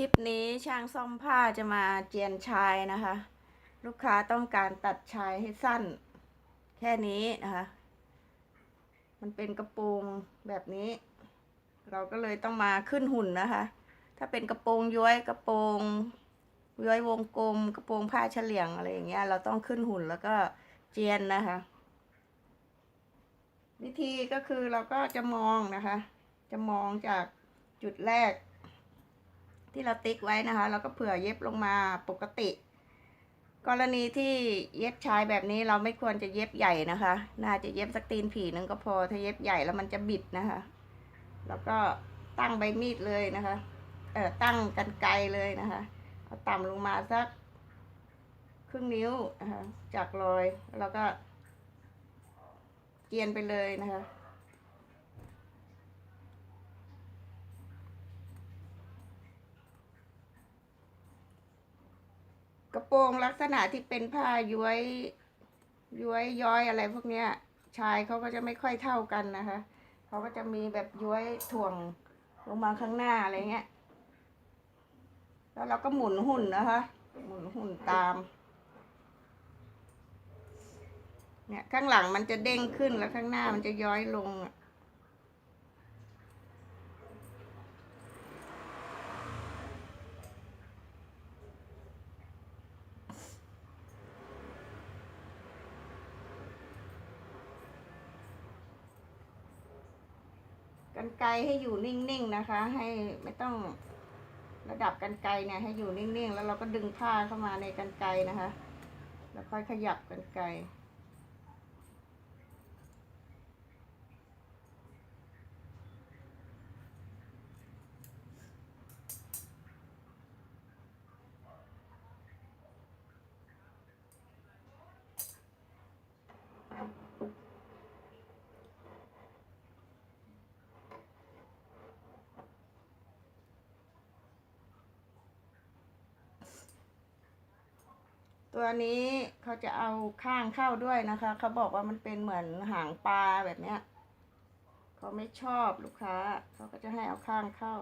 คลิปนี้ช่างซ่อมผ้าจะมาเจียนชายนะคะ ลูกค้าต้องการตัดชายให้สั้น แค่นี้นะคะ มันเป็นกระโปรงแบบนี้ เราก็เลยต้องมาขึ้นหุ่นนะคะ ถ้าเป็นกระโปรงย้อยกระโปรงย้อยวงกลม กระโปรงผ้าเฉลียงอะไรอย่างเงี้ยเราต้องขึ้นหุ่นแล้วก็เจียนนะคะ วิธีก็คือเราก็จะมองนะคะ จะมองจากจุดแรก ที่เราติ๊กไว้นะคะแล้วก็เผื่อเย็บลงมาปกติ กรณีที่เย็บชายแบบนี้เราไม่ควรจะเย็บใหญ่นะคะ น่าจะเย็บสักตีนผีนึงก็พอ ถ้าเย็บใหญ่แล้วมันจะบิดนะคะ แล้วก็ตั้งใบมีดเลยนะคะ เอ่อตั้งกันไกลเลยนะคะ เอาต่ำลงมาสักครึ่งนิ้วนะคะจากรอย แล้วก็เกียนไปเลยนะคะ กระโปรงลักษณะที่เป็นผ้าย้วยย้วยย้อยอะไรพวกเนี้ย ชายเขาก็จะไม่ค่อยเท่ากันนะคะเขาก็จะมีแบบย้วยถ่วงลงมาข้างหน้าอะไรเงี้ย แล้วเราก็หมุนหุ่นนะคะ หมุนหุ่นตาม เนี่ยข้างหลังมันจะเด้งขึ้นแล้วข้างหน้ามันจะย้อยลงอะ กันไกลให้อยู่นิ่งๆนะคะ ให้ไม่ต้องระดับกันไกลเนี่ยให้อยู่นิ่งๆ แล้วเราก็ดึงผ้าเข้ามาในกันไกลนะคะ แล้วค่อยขยับกันไกล ตัวนี้เขาจะเอาข้างเข้าด้วยนะคะ เขาบอกว่ามันเป็นเหมือนหางปลาแบบเนี้ยเขาไม่ชอบลูกค้า เขาก็จะให้เอาข้างเข้า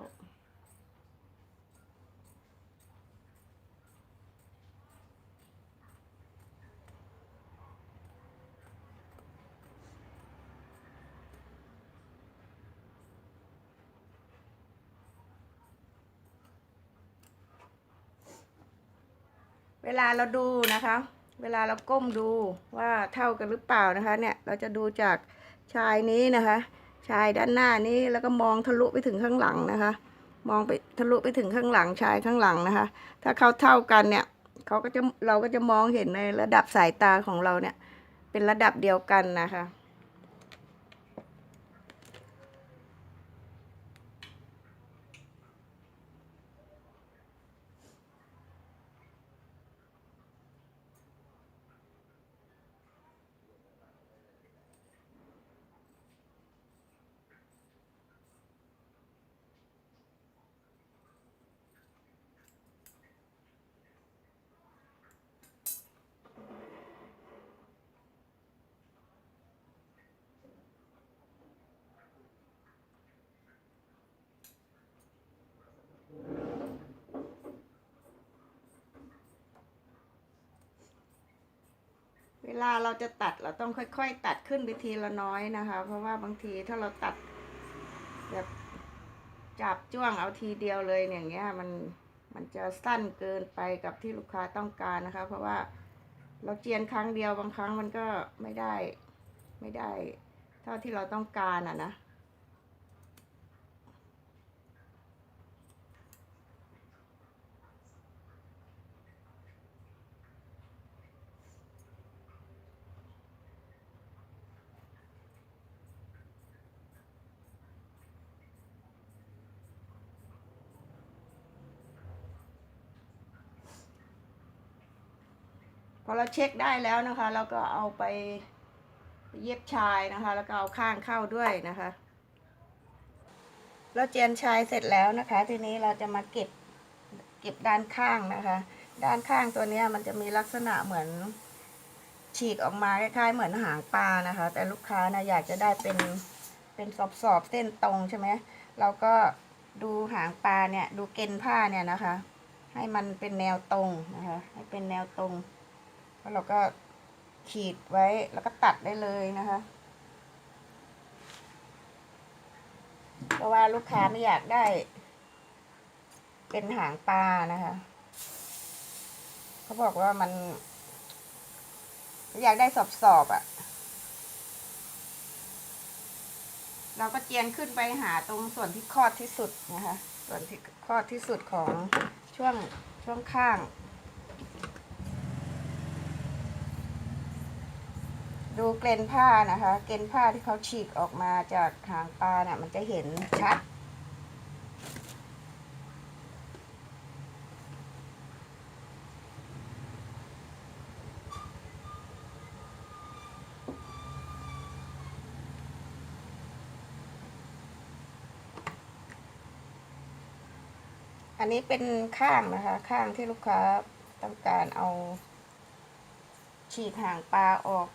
เวลาเราดูนะคะ เวลาเราก้มดูว่าเท่ากันหรือเปล่านะคะ เนี่ยเราจะดูจากชายนี้นะคะ ชายด้านหน้านี้แล้วก็มองทะลุไปถึงข้างหลังนะคะ มองไปทะลุไปถึงข้างหลังชายข้างหลังนะคะ ถ้าเขาเท่ากันเนี่ยเขาก็จะเราก็จะมองเห็นในระดับสายตาของเราเนี่ย เป็นระดับเดียวกันนะคะ ลาเราจะตัดเราต้องค่อย ๆ ตัดขึ้นไปทีละน้อยนะคะ เพราะว่าบางทีถ้าเราตัดแบบจับจ้วงเอาทีเดียวเลยอย่างเงี้ยมันมันจะสั้นเกินไปกับที่ลูกค้าต้องการนะคะ เพราะว่าเราเจียนครั้งเดียวบางครั้งมันก็ไม่ได้ไม่ได้ เท่าที่เราต้องการอะนะ พอเราเช็คได้แล้วนะคะ เราก็เอาไปเย็บชายนะคะ แล้วก็เอาข้างเข้าด้วยนะคะเราเจียนชายเสร็จแล้วนะคะ ทีนี้เราจะมาเก็บเก็บด้านข้างนะคะ ด้านข้างตัวนี้มันจะมีลักษณะเหมือนฉีกออกมาคล้ายๆ เหมือนหางปลานะคะ แต่ลูกค้านะอยากจะได้เป็นเป็นสอบๆเส้นตรงใช่ไหมเราก็ดูหางปลาเนี่ยดูเกณฑ์ผ้าเนี่ยนะคะ ให้มันเป็นแนวตรงนะคะ ให้เป็นแนวตรง แล้วเราก็ขีดไว้แล้วก็ตัดได้เลยนะคะ เพราะว่าลูกค้าไม่อยากได้ เป็นหางปลานะคะ เขาบอกว่ามัน อยากได้สอบสอบอะ่ะ เราก็เจียนขึ้นไปหาตรงส่วนที่คลอดที่สุดนะคะ ส่วนที่คลอดที่สุดของช่วงช่วงข้าง ดูเกลนผ้านะคะ เกลนผ้าที่เขาฉีกออกมาจากหางปลาเนี่ยมันจะเห็นชัด อันนี้เป็นข้างนะคะ ข้างที่ลูกค้าต้องการเอาฉีกหางปลาออก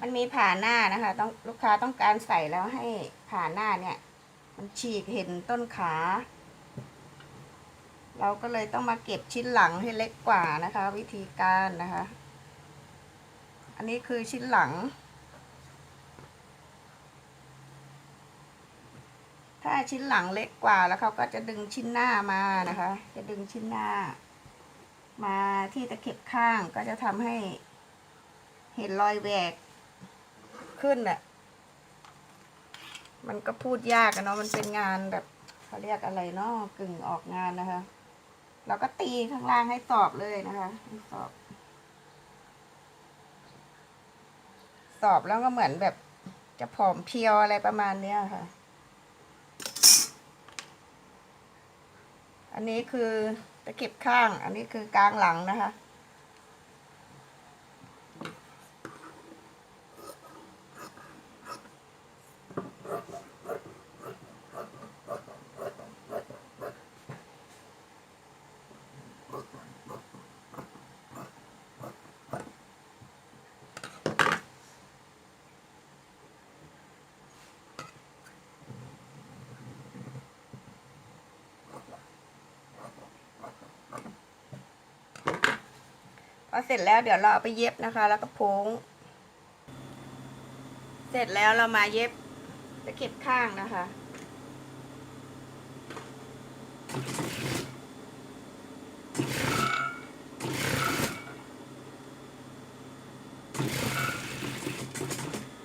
มันมีผ่าหน้านะคะ ต้องลูกค้าต้องการใส่แล้วให้ผ่าหน้าเนี่ย มันฉีกเห็นต้นขา เราก็เลยต้องมาเก็บชิ้นหลังให้เล็กกว่านะคะ วิธีการนะคะ อันนี้คือชิ้นหลัง ถ้าชิ้นหลังเล็กกว่าแล้วเขาก็จะดึงชิ้นหน้ามานะคะ จะดึงชิ้นหน้า มาที่ตะเข็บข้างก็จะทำให้เห็นรอยแหวก ขึ้นอะ มันก็พูดยากอะเนาะ มันเป็นงานแบบเขาเรียกอะไรเนาะกึ่งออกงานนะคะ เราก็ตีข้างล่างให้สอบเลยนะคะสอบ สอบแล้วก็เหมือนแบบจะผอมเพียวอะไรประมาณเนี้ยค่ะ อันนี้คือตะเข็บข้าง อันนี้คือกลางหลังนะคะ พอเสร็จแล้วเดี๋ยวเราเอาไปเย็บนะคะ แล้วก็พ้งเสร็จแล้วเรามาเย็บตะเข็บข้างนะคะ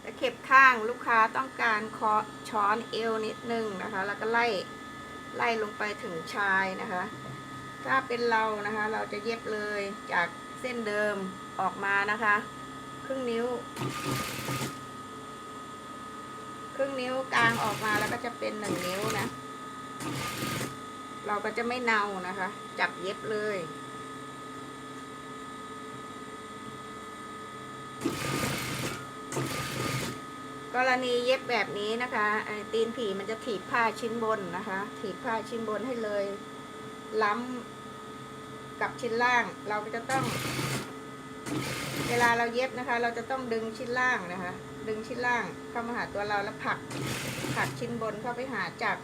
ตะเข็บข้างลูกค้าต้องการคอช้อนเอวนิดนึงนะคะ แล้วก็ไล่ไล่ลงไปถึงชายนะคะ ถ้าเป็นเรานะคะ เราจะเย็บเลยจาก เส้นเดิมออกมานะคะ ครึ่งนิ้ว ครึ่งนิ้วกลางออกมาแล้วก็จะเป็นหนึ่งนิ้วนะ เราก็จะไม่เนานะคะ จับเย็บเลยกรณีเย็บแบบนี้นะคะไอ้ตีนผีมันจะถีบผ้าชิ้นบนนะคะ ถีบผ้าชิ้นบนให้เลย ล้ำ กับชิ้นล่าง เราก็จะต้อง เวลาเราเย็บนะคะ เราจะต้องดึงชิ้นล่างนะคะ ดึงชิ้นล่างเข้ามาหาตัวเราแล้วผลักผลักชิ้นบนเข้าไปหาจับ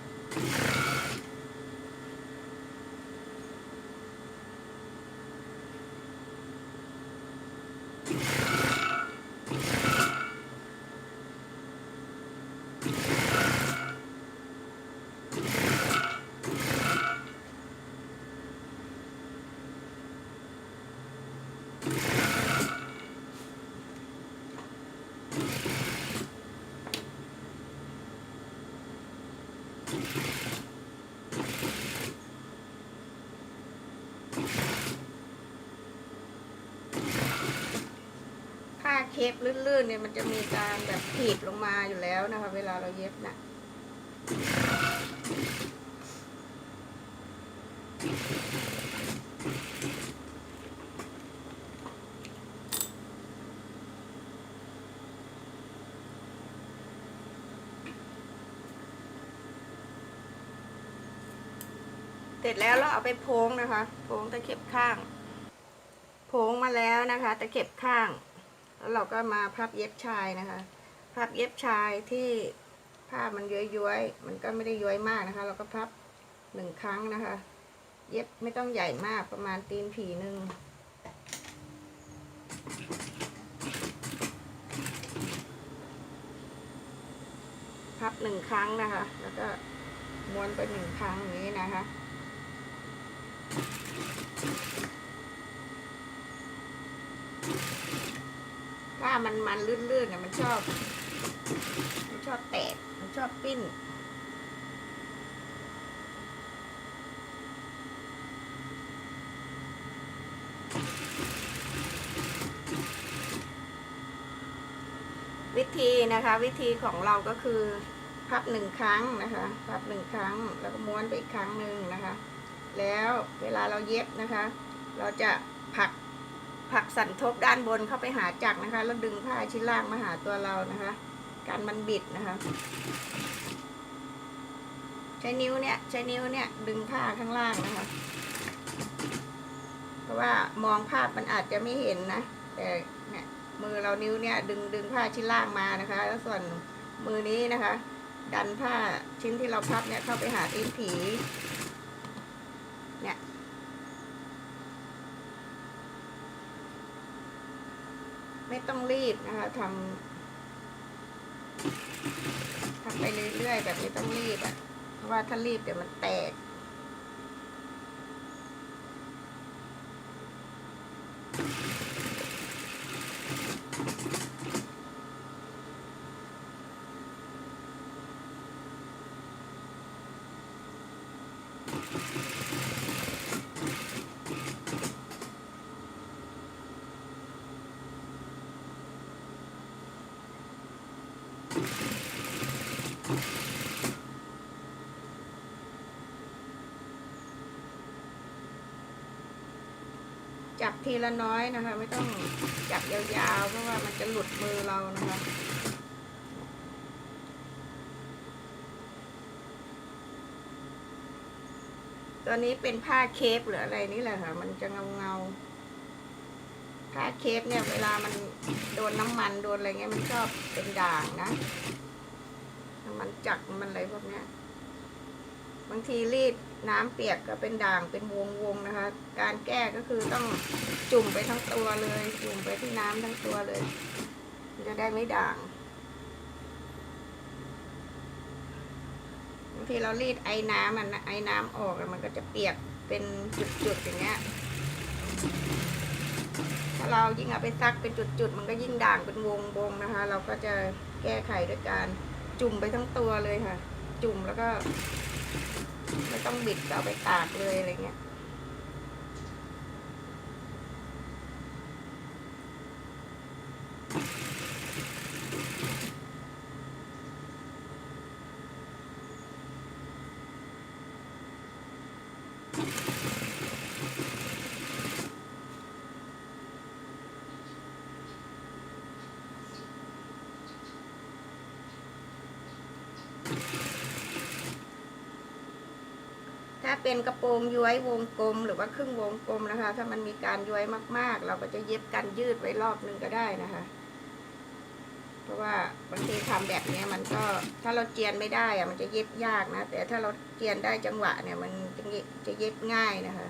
ผ้าเคปลื่นๆเนี่ยมันจะมีการแบบถีบลงมาอยู่แล้วนะคะ เวลาเราเย็บนะเสร็จแล้วเราเอาไปโพงนะคะ โพงตะเข็บข้าง โพงมาแล้วนะคะ ตะเข็บข้าง แล้วเราก็มาพับเย็บชายนะคะ พับเย็บชายที่ผ้ามันย้อยๆ มันก็ไม่ได้ย้อยมากนะคะ เราก็พับหนึ่งครั้งนะคะ เย็บไม่ต้องใหญ่มากประมาณตีนผีหนึ่งพับหนึ่งครั้งนะคะ แล้วก็ม้วนไปหนึ่งครั้งนี้นะคะ ถ้ามันมันลื่นๆเนี่ยมันชอบ มันชอบแตก มันชอบปิ้น วิธีนะคะ วิธีของเราก็คือ พับหนึ่งครั้งนะคะ พับหนึ่งครั้งแล้วก็ม้วนไปอีกครั้งหนึ่งนะคะ แล้วเวลาเราเย็บนะคะ เราจะผัก ผักสันทบด้านบนเข้าไปหาจักรนะคะ แล้วดึงผ้าชิ้นล่างมาหาตัวเรานะคะ การมันบิดนะคะ ใช้นิ้วเนี่ยใช้นิ้วเนี่ยดึงผ้าข้างล่างนะคะ เพราะว่ามองภาพมันอาจจะไม่เห็นนะ แต่เนี่ยมือเรานิ้วเนี่ยดึงดึงผ้าชิ้นล่างมานะคะ แล้วส่วนมือนี้นะคะ ดันผ้าชิ้นที่เราพับเนี่ยเข้าไปหาตีนผี เนี่ย ไม่ต้องรีบนะคะทำทำไปเรื่อยๆแบบไม่ต้องรีบอะ่ะเพราะว่าถ้ารีบเดี๋ยวมันแตก จับทีละน้อยนะคะ ไม่ต้องจับยาวๆ เพราะว่ามันจะหลุดมือเรานะคะตัวนี้เป็นผ้าเคปหรืออะไรนี่แหละค่ะ มันจะเงาเงา ๆผ้าเคปเนี่ยเวลามันโดนน้ำมันโดนอะไรเงี้ยมันชอบเป็นด่างนะ น้ำมันจักมันอะไรพวกเนี้ย บางทีรีดน้ำเปียกก็เป็นด่างเป็นวงวงนะคะ การแก้ก็คือต้องจุ่มไปทั้งตัวเลย จุ่มไปที่น้ำทั้งตัวเลยจะได้ไม่ด่างบางทีเรารีดไอ้น้ำมันนะไอ้น้ำออกมันก็จะเปียกเป็นจุดๆอย่างเงี้ย ถ้าเรายิ่งเอาไปซักเป็นจุดๆ มันก็ยิ่งด่างเป็นวงวงนะคะ เราก็จะแก้ไขด้วยการจุ่มไปทั้งตัวเลยค่ะ จุ่มแล้วก็ ไม่ต้องบิดเอาไปตากเลยอะไรเงี้ย เป็นกระโปรงย้วยวงกลม หรือว่าครึ่งวงกลมนะคะ ถ้ามันมีการย้วยมาก ๆ เราก็จะเย็บกันยืดไว้รอบนึงก็ได้นะคะ เพราะว่าบางทีทำแบบนี้มันก็ถ้าเราเจียนไม่ได้อะมันจะเย็บยากนะ แต่ถ้าเราเจียนได้จังหวะเนี่ย มันจะเย็บจะเย็บง่ายนะคะ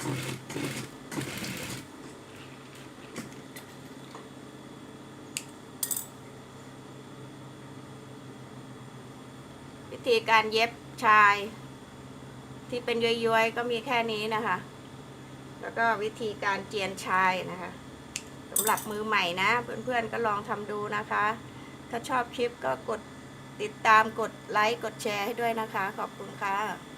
วิธีการเย็บชาย ที่เป็นย้อยๆ ก็มีแค่นี้นะคะ แล้วก็วิธีการเจียนชายนะคะสำหรับมือใหม่นะ เพื่อนๆก็ลองทำดูนะคะ ถ้าชอบคลิปก็กดติดตามกดไลค์ กดแชร์ให้ด้วยนะคะ ขอบคุณค่ะ